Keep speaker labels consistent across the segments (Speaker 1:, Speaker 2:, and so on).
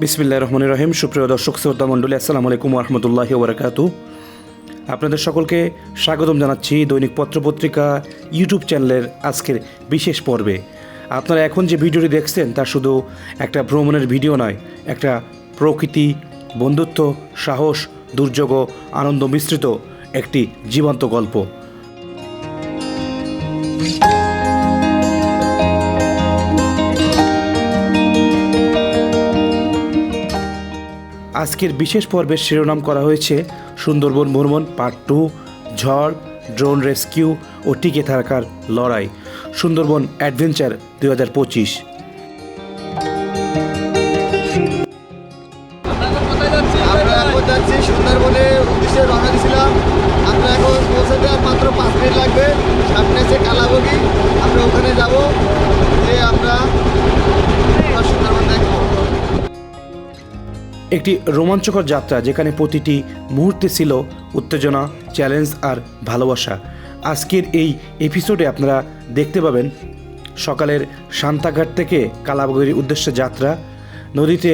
Speaker 1: বিসমিল্লা রহমান রহিম। সুপ্রিয় দর্শক শ্রদ্ধা মণ্ডলী, আসসালামু আলাইকুম রহমতুল্লাহ ওবরাকাতু। আপনাদের সকলকে স্বাগতম জানাচ্ছি দৈনিক পত্রপত্রিকা ইউটিউব চ্যানেলের আজকের বিশেষ পর্বে। আপনারা এখন যে ভিডিওটি দেখছেন, তা শুধু একটা ভ্রমণের ভিডিও নয়, একটা প্রকৃতি, বন্ধুত্ব, সাহস, দুর্যোগ আনন্দ মিশ্রিত একটি জীবন্ত গল্প। আজকের বিশেষ পর্বের শিরোনাম করা হয়েছে সুন্দরবন ভ্রমণ পার্ট টু, ঝড়, ড্রোন রেস্কিউ ও টিকে থাকার লড়াই, সুন্দরবন অ্যাডভেঞ্চার দুই হাজার পঁচিশ।
Speaker 2: সুন্দরবনে আমরা এখন মাত্র পাঁচ মিনিট লাগবে। আছে আমরা ওখানে যাব। যে আমরা সুন্দরবন দেখব।
Speaker 1: একটি রোমাঞ্চকর যাত্রা যেখানে প্রতিটি মুহূর্তে ছিল উত্তেজনা চ্যালেঞ্জ আর ভালোবাসা। আজকের এই এপিসোডে আপনারা দেখতে পাবেন সকালের সান্তাঘাট থেকে কালাবগির উদ্দেশ্যে যাত্রা, নদীতে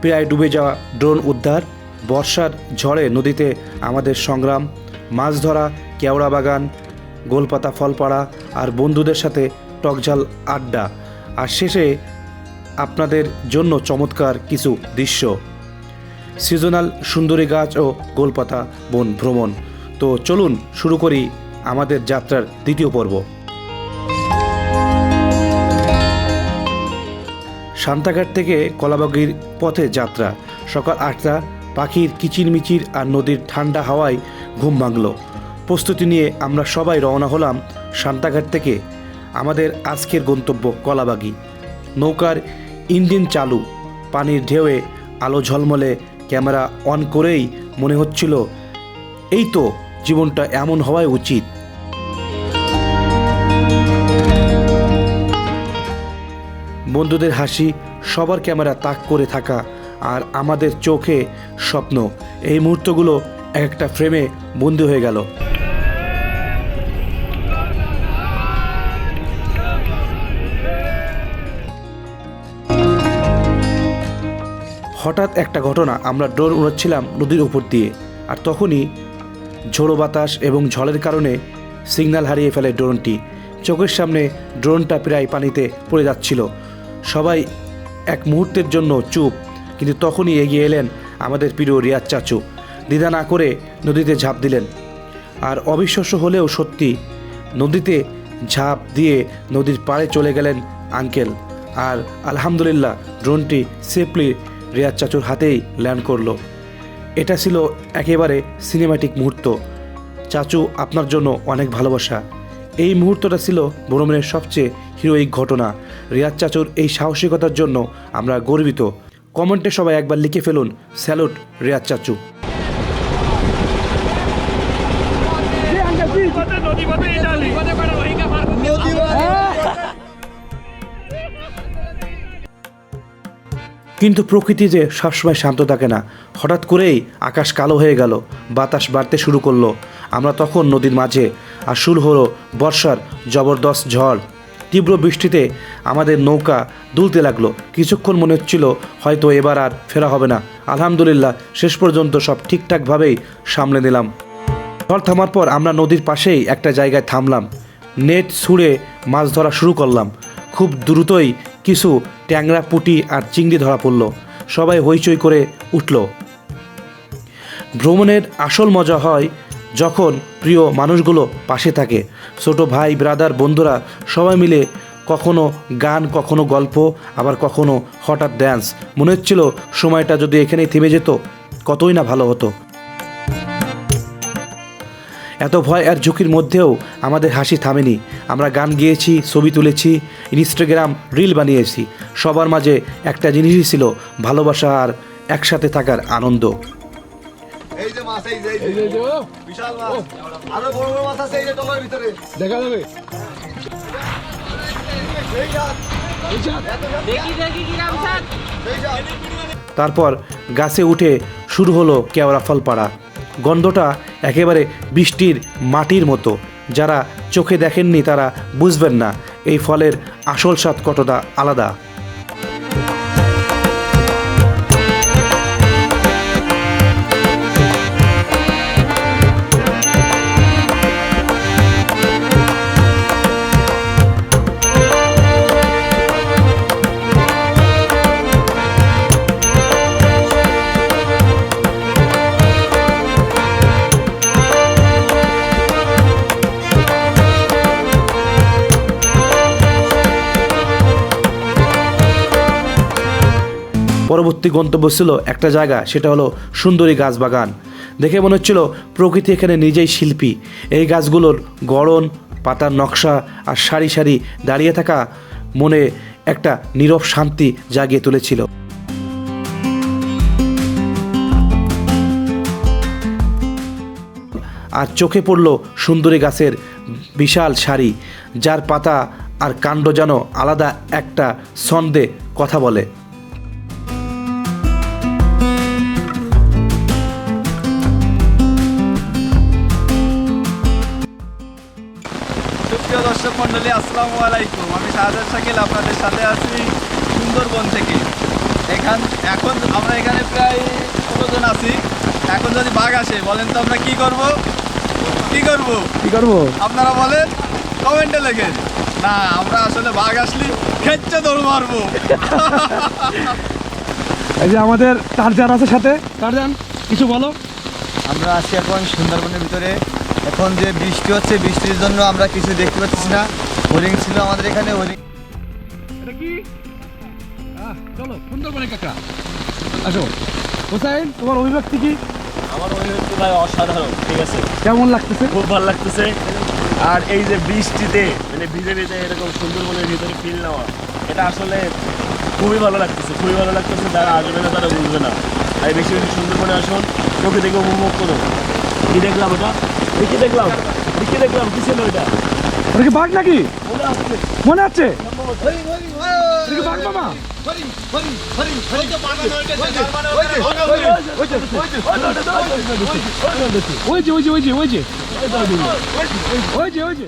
Speaker 1: প্রায় ডুবে যাওয়া ড্রোন উদ্ধার, বর্ষার ঝড়ে নদীতে আমাদের সংগ্রাম, মাছ ধরা, কেওড়া বাগান, গোলপাতা, ফলপাড়া আর বন্ধুদের সাথে টকঝাল আড্ডা। আর শেষে আপনাদের জন্য চমৎকার কিছু দৃশ্য। সিজনাল সুন্দরী গাছ ও গোলপাতা বন ভ্রমণ। তো চলুন শুরু করি আমাদের যাত্রার দ্বিতীয় পর্ব। সান্তাঘাট থেকে কলাবাগির পথে যাত্রা। সকাল আটটা পাখির কিচিরমিচির আর নদীর ঠান্ডা হাওয়ায় ঘুম ভাঙল। প্রস্তুতি নিয়ে আমরা সবাই রওনা হলাম সান্তাঘাট থেকে। আমাদের আজকের গন্তব্য কলাবাগি। নৌকার ইঞ্জিন চালু। পানির ঢেউয়ে আলো ঝলমলে, ক্যামেরা অন করেই মনে হচ্ছিল, এই তো, জীবনটা এমন হওয়াই উচিত। বন্ধুদের হাসি, সবার ক্যামেরা তাক করে থাকা আর আমাদের চোখে স্বপ্ন। এই মুহূর্তগুলো এক একটা ফ্রেমে বন্দি হয়ে গেল। হঠাৎ একটা ঘটনা, আমরা ড্রোন উড়াচ্ছিলাম নদীর উপর দিয়ে, আর তখনই ঝোড়ো বাতাস এবং ঝড়ের কারণে সিগন্যাল হারিয়ে ফেলে ড্রোনটি। চোখের সামনে ড্রোনটা প্রায় পানিতে পড়ে যাচ্ছিল। সবাই এক মুহূর্তের জন্য চুপ, কিন্তু তখনই এগিয়ে এলেন আমাদের প্রিয় রিয়াজ চাচু। দ্বিধা না করে নদীতে ঝাঁপ দিলেন। আর অবিশ্বাস্য হলেও সত্যি, নদীতে ঝাঁপ দিয়ে নদীর পাড়ে চলে গেলেন আঙ্কেল। আর আলহামদুলিল্লাহ, ড্রোনটি সেফলি রিয়াজ চাচুর হাতেই ল্যান্ড করল। এটা ছিল একেবারে সিনেমাটিক মুহূর্ত। চাচু আপনার জন্য অনেক ভালোবাসা। এই মুহূর্তটা ছিল ভ্রমণের সবচেয়ে হিরোইক ঘটনা। রিয়াজ চাচুর এই সাহসিকতার জন্য আমরা গর্বিত। কমেন্টে সবাই একবার লিখে ফেলুন, স্যালুট রিয়াজ চাচু। কিন্তু প্রকৃতি যে সবসময় শান্ত থাকে না। হঠাৎ করেই আকাশ কালো হয়ে গেল, বাতাস বাড়তে শুরু করল। আমরা তখন নদীর মাঝে আর শুরু হলো বর্ষার জবরদস্ত ঝড়। তীব্র বৃষ্টিতে আমাদের নৌকা দুলতে লাগল। কিছুক্ষণ মনে হচ্ছিল হয়তো এবার আর ফেরা হবে না। আলহামদুলিল্লাহ, শেষ পর্যন্ত সব ঠিকঠাকভাবেই সামলে নিলাম। ঝড় থামার পর আমরা নদীর পাশেই একটা জায়গায় থামলাম। নেট ছুঁড়ে মাছ ধরা শুরু করলাম। খুব দ্রুতই কিছু ট্যাংরা, পুঁটি আর চিংড়ি ধরা পড়ল। সবাই হইচই করে উঠল। ভ্রমণের আসল মজা হয় যখন প্রিয় মানুষগুলো পাশে থাকে। ছোট ভাই ব্রাদার বন্ধুরা সবাই মিলে কখনো গান, কখনো গল্প, আবার কখনো হঠাৎ ড্যান্স মনে হচ্ছিল সময়টা যদি এখানেই থেমে যেত, কতই না ভালো হতো। এত ভয় আর ঝুঁকির মধ্যেও আমাদের হাসি থামেনি। আমরা গান গেয়েছি ছবি তুলেছি ইনস্টাগ্রাম রিল বানিয়েছি। সবার মাঝে একটা জিনিসই ছিল ভালোবাসা আর একসাথে থাকার আনন্দ।
Speaker 2: এই যে মাছ এই যে এই যে। বিশাল মাছ। আরও বড় বড় মাছ আছে এই যে টলার ভিতরে।
Speaker 3: দেখা যাবে।
Speaker 2: এই জাত
Speaker 4: দেখি দেখি কিরাম স্যার।
Speaker 2: এই জাত
Speaker 1: তারপর গাছে উঠে শুরু হলো কেওড়া ফল পাড়া। গন্ধটা একেবারে বৃষ্টির মাটির মতো। যারা চোখে দেখেননি তারা বুঝবেন না। এই ফলের আসল স্বাদ কতটা আলাদা। পরবর্তী গন্তব্য ছিল একটা জায়গা, সেটা হলো সুন্দরী গাছ বাগান। দেখে মনে হচ্ছিল প্রকৃতি এখানে নিজেই শিল্পী। এই গাছগুলোর গড়ন, পাতার নকশা আর সারি সারি দাঁড়িয়ে থাকা মনে একটা নীরব শান্তি জাগিয়ে তুলেছিল। আর চোখে পড়ল সুন্দরী গাছের বিশাল সারি, যার পাতা আর কাণ্ড যেন আলাদা একটা ছন্দে কথা বলে।
Speaker 3: আসসালামু আলাইকুম। আমি শাহজাদ শাকিল আপনাদের সাথে আছি সুন্দরবন থেকে। এখান এখন আমরা এখানে প্রায় ষোলো জন আছি। এখন যদি বাঘ আসে বলেন তো আমরা কি করব? কি করব?
Speaker 5: কি করব?
Speaker 3: আপনারা বলেন কমেন্টে লেখেন। না আমরা আসলে বাঘ আসলে খেচ্ছে দৌড় মারবো।
Speaker 5: এই যে আমাদের টারজান আছে সাথে। টারজান কিছু বলো।
Speaker 2: আমরা আছি এখন সুন্দরবনের ভিতরে। এখন যে বৃষ্টি হচ্ছে বৃষ্টির জন্য আমরা কিছু দেখতে পাচ্ছি না। হরিং ছিল আমাদের এখানে
Speaker 5: এটা কি? চলো সুন্দরবনের কাকা আসো। হোসাইন তোমার অভিব্যক্তি কি?
Speaker 6: আমার হচ্ছে ভাই অসাধারণ ঠিক আছে।
Speaker 5: কেমন লাগতেছে?
Speaker 6: খুব ভালো লাগতেছে। আর এই যে বৃষ্টিতে মানে ভিজে ভিজে এরকম সুন্দরবনের ভিতরে ফিল নেওয়া এটা আসলে খুবই ভালো লাগতেছে খুবই ভালো লাগতেছে যারা আসবে না তারা বুঝবে না। তাই বেশি বেশি সুন্দরবনে আসুন চোখে দেখে উপভোগ করুন। কি দেখলাম ওটা কি দেখলাম কি দেখলাম কি ছিল ওইটা
Speaker 5: ওটা কি বাঘ নাকি
Speaker 6: মনে
Speaker 5: মনে আছে বাঘ মামা ওই যে ওই যে ওই যে ওই যে ওই যে ওই যে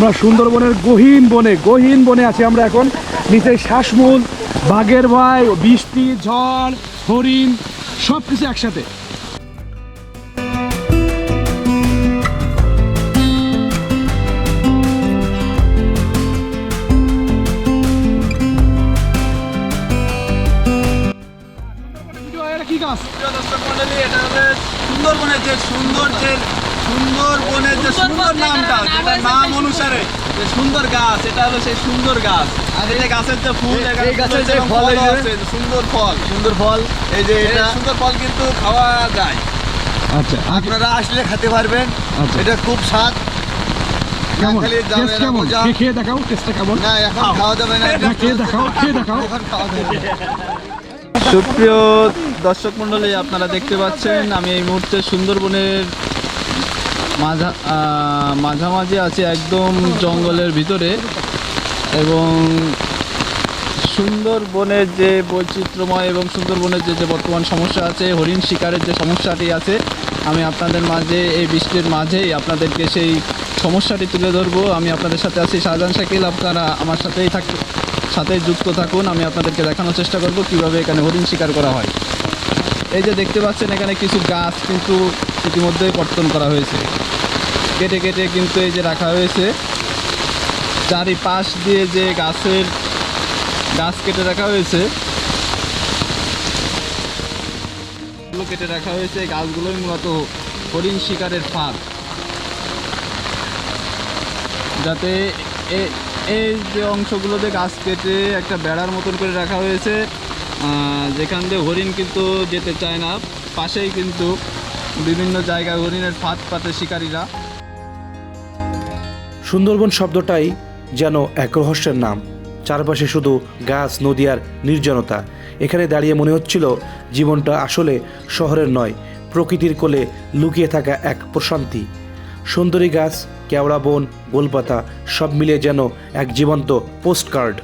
Speaker 5: আমরা সুন্দরবনের গহীন বনে গহীন বনে আছি আমরা এখন। নিচে শ্বাসমূল বাঘের ভয় বৃষ্টি, ঝড়, হরিণ সব কিছু একসাথে
Speaker 3: সুন্দরবনের যে সৌন্দর্যের সুন্দরবনের যে সুন্দর নামটা যেটা নাম অনুসারে যে সুন্দর গাছ এটা হলো সেই সুন্দর গাছ। আর এই যে গাছের যে ফুল এখানে
Speaker 2: এই গাছের যে ফল যে-
Speaker 3: আছে, সুন্দর ফল।
Speaker 2: সুন্দর ফল এই যে
Speaker 3: এটা সুন্দর ফল কিন্তু খাওয়া যায়।
Speaker 5: আচ্ছা
Speaker 2: আপনারা আসলে খেতে পারবেন।
Speaker 5: আচ্ছা।
Speaker 2: এটা খুব স্বাদ।
Speaker 5: কেমন? টেস্ট কেমন? খেয়ে- খেয়ে দেখাও টেস্টটা কেমন?
Speaker 2: না এখন খাওয়া যাবে না।
Speaker 5: খেয়ে দেখাও খেয়ে দেখাও।
Speaker 3: সুপ্রিয় দর্শক মণ্ডলী আপনারা দেখতে পাচ্ছেন আমি এই মুহূর্তে সুন্দরবনের মাঝা মাঝামাঝি আছে একদম জঙ্গলের ভিতরে এবং সুন্দরবনের যে বৈচিত্র্যময় এবং সুন্দরবনের যে যে বর্তমান সমস্যা আছে, হরিণ শিকারের যে সমস্যাটি আছে, আমি আপনাদের মাঝে, এই বৃষ্টির মাঝেই আপনাদেরকে সেই সমস্যাটি তুলে ধরবো। আমি আপনাদের সাথে আছি শাহজাহান শাকিল, আপনারা আমার সাথেই থাক, সাথে যুক্ত থাকুন। আমি আপনাদেরকে দেখানোর চেষ্টা করব কীভাবে এখানে হরিণ শিকার করা হয়। এই যে দেখতে পাচ্ছেন, এখানে কিছু গাছ কিন্তু ইতিমধ্যেই কর্তন করা হয়েছে। কেটে কেটে কিন্তু এই যে রাখা হয়েছে। চারিপাশ দিয়ে যে গাছের গাছ কেটে রাখা হয়েছে। কেটে রাখা হয়েছে গাছগুলোই মূলত হরিণ শিকারের ফাঁদ। যাতে এই যে অংশগুলোতে গাছ কেটে একটা বেড়ার মতন করে রাখা হয়েছে যেখান দিয়ে হরিণ কিন্তু যেতে চায় না। পাশেই কিন্তু বিভিন্ন জায়গায় হরিণের ফাঁদ পাতে শিকারীরা।
Speaker 1: সুন্দরবন শব্দটাই যেন এক রহস্যের নাম। চারপাশে শুধু গাছ, নদী আর নির্জনতা। এখানে দাঁড়িয়ে মনে হচ্ছিল জীবনটা আসলে শহরের নয়, প্রকৃতির কোলে লুকিয়ে থাকা এক প্রশান্তি। সুন্দরী গাছ, কেওড়া বন, গোলপাতা সব মিলিয়ে যেন এক জীবন্ত পোস্টকার্ড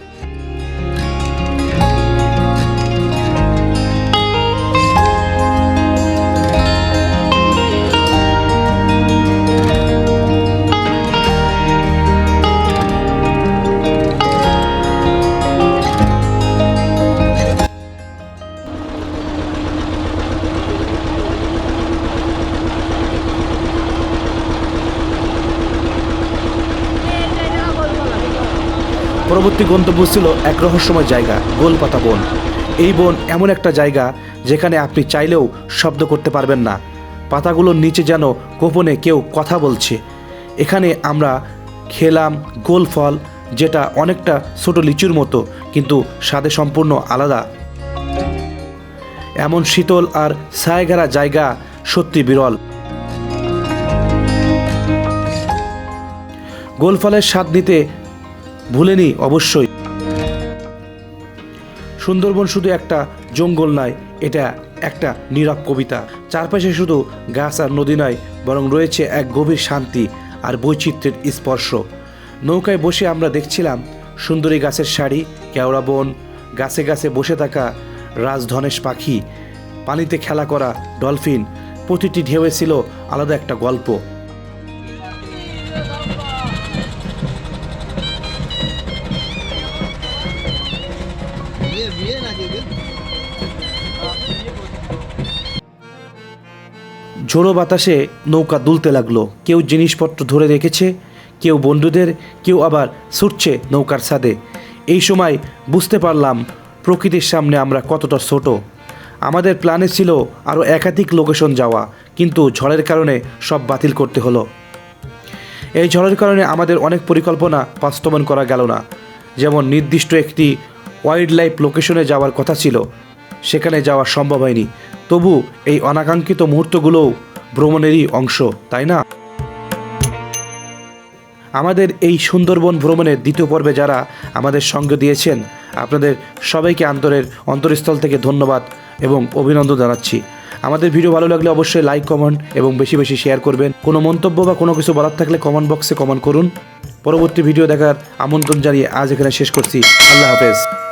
Speaker 1: পরবর্তী গন্তব্য ছিল এক রহস্যময় জায়গা, গোলপাতা বন। এই বন এমন একটা জায়গা যেখানে আপনি চাইলেও শব্দ করতে পারবেন না। পাতাগুলোর নিচে যেন গোপনে কেউ কথা বলছে। এখানে আমরা খেলাম গোল ফল, যেটা অনেকটা ছোট লিচুর মতো, কিন্তু স্বাদে সম্পূর্ণ আলাদা। এমন শীতল আর ছায়াঘেরা জায়গা সত্যি বিরল। গোলফলের স্বাদ নিতে ভুলেনি অবশ্যই। সুন্দরবন শুধু একটা জঙ্গল নয়, এটা একটা নীরব কবিতা। চারপাশে শুধু গাছ আর নদী নয়, বরং রয়েছে এক গভীর শান্তি আর বৈচিত্র্যের স্পর্শ। নৌকায় বসে আমরা দেখছিলাম সুন্দরী গাছের শাড়ি, কেওড়া বন, গাছে গাছে বসে থাকা রাজধনেশ পাখি, পানিতে খেলা করা ডলফিন, প্রতিটি ঢেউয়ে ছিল আলাদা একটা গল্প। ঝোড়ো বাতাসে নৌকা দুলতে লাগল। কেউ জিনিসপত্র ধরে রেখেছে, কেউ বন্ধুদের, কেউ আবার ছুটছে নৌকার ছাদে। এই সময় বুঝতে পারলাম প্রকৃতির সামনে আমরা কতটা ছোট। আমাদের প্ল্যানে ছিল আরও একাধিক লোকেশন যাওয়া, কিন্তু ঝড়ের কারণে সব বাতিল করতে হলো। এই ঝড়ের কারণে আমাদের অনেক পরিকল্পনা বাস্তবায়ন করা গেল না। যেমন নির্দিষ্ট একটি ওয়াইল্ড লাইফ লোকেশনে যাওয়ার কথা ছিল। সেখানে যাওয়া সম্ভব হয়নি। তবু এই অনাকাঙ্ক্ষিত মুহূর্তগুলোও ভ্রমণেরই অংশ, তাই না? আমাদের এই সুন্দরবন ভ্রমণের দ্বিতীয় পর্বে যারা আমাদের সঙ্গ দিয়েছেন, আপনাদের সবাইকে আন্তরের অন্তরস্থল থেকে ধন্যবাদ এবং অভিনন্দন জানাচ্ছি। আমাদের ভিডিও ভালো লাগলে অবশ্যই লাইক, কমেন্ট এবং বেশি বেশি শেয়ার করবেন। কোনো মন্তব্য বা কোনো কিছু বলার থাকলে কমেন্ট বক্সে কমেন্ট করুন। পরবর্তী ভিডিও দেখার আমন্ত্রণ জানিয়ে আজ এখানে শেষ করছি। আল্লাহ হাফেজ।